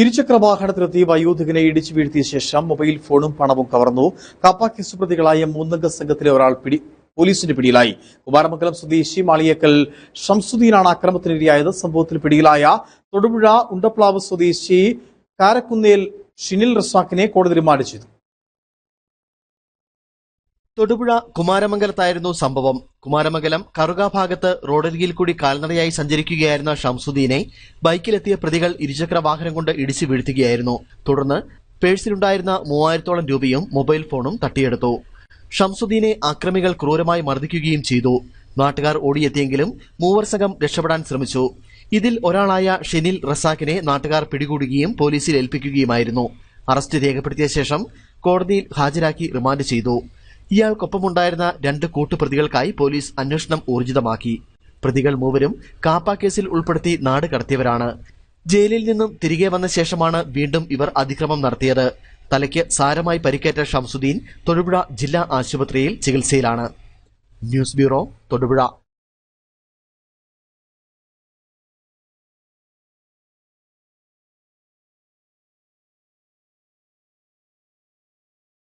ഇരുചക്ര വാഹനത്തിലെത്തി വയോധികനെ ഇടിച്ചു വീഴ്ത്തിയ ശേഷം മൊബൈൽ ഫോണും പണവും കവർന്നു. കാപ്പ കേസ് പ്രതികളായ മൂന്നംഗ സംഘത്തിലെ ഒരാൾ പിടി പോലീസിന്റെ പിടിയിലായി. കുമാരമംഗലം സ്വദേശി മാളിയേക്കൽ ഷംസുദ്ദീനാണ് അക്രമത്തിനിരയായത്. സംഭവത്തിൽ പിടിയിലായ തൊടുപുഴ ഉണ്ടപ്ലാവ് സ്വദേശി കാരക്കുന്നേൽ ഷിനിൽ റസാഖിനെ കോടതി റിമാൻഡ് ചെയ്തു. തൊടുപുഴ കുമാരമംഗലത്തായിരുന്നു സംഭവം. കുമാരമംഗലം കറുക ഭാഗത്ത് റോഡരികിൽ കൂടി കാൽനടയായി സഞ്ചരിക്കുകയായിരുന്ന ഷംസുദ്ദീനെ ബൈക്കിലെത്തിയ പ്രതികൾ ഇരുചക്ര വാഹനം കൊണ്ട് ഇടിച്ചു വീഴ്ത്തുകയായിരുന്നു. തുടർന്ന് പേഴ്സിലുണ്ടായിരുന്ന മൂവായിരത്തോളം രൂപയും മൊബൈൽ ഫോണും തട്ടിയെടുത്തു. ഷംസുദ്ദീനെ അക്രമികൾ ക്രൂരമായി മർദ്ദിക്കുകയും ചെയ്തു. നാട്ടുകാർ ഓടിയെത്തിയെങ്കിലും മൂവർ സംഘം രക്ഷപ്പെടാൻ ശ്രമിച്ചു. ഇതിൽ ഒരാളായ ഷെനിൽ റസാഖിനെ നാട്ടുകാർ പിടികൂടുകയും പോലീസിൽ ഏൽപ്പിക്കുകയുമായിരുന്നു. അറസ്റ്റ് രേഖപ്പെടുത്തിയ ശേഷം കോടതിയിൽ ഹാജരാക്കി റിമാൻഡ് ചെയ്തു. ഇയാൾക്കൊപ്പമുണ്ടായിരുന്ന രണ്ട് കൂട്ടുപ്രതികൾക്കായി പോലീസ് അന്വേഷണം ഊർജിതമാക്കി. പ്രതികൾ മൂവരും കാപ്പ കേസിൽ ഉൾപ്പെടുത്തി നാട് കടത്തിയവരാണ്. ജയിലിൽ നിന്നും തിരികെ വന്ന ശേഷമാണ് വീണ്ടും ഇവർ അതിക്രമം നടത്തിയത്. തലയ്ക്ക് സാരമായി പരിക്കേറ്റ ഷംസുദ്ദീൻ തൊടുപുഴ ജില്ലാ ആശുപത്രിയിൽ ചികിത്സയിലാണ്. News bureau Thodupuzha.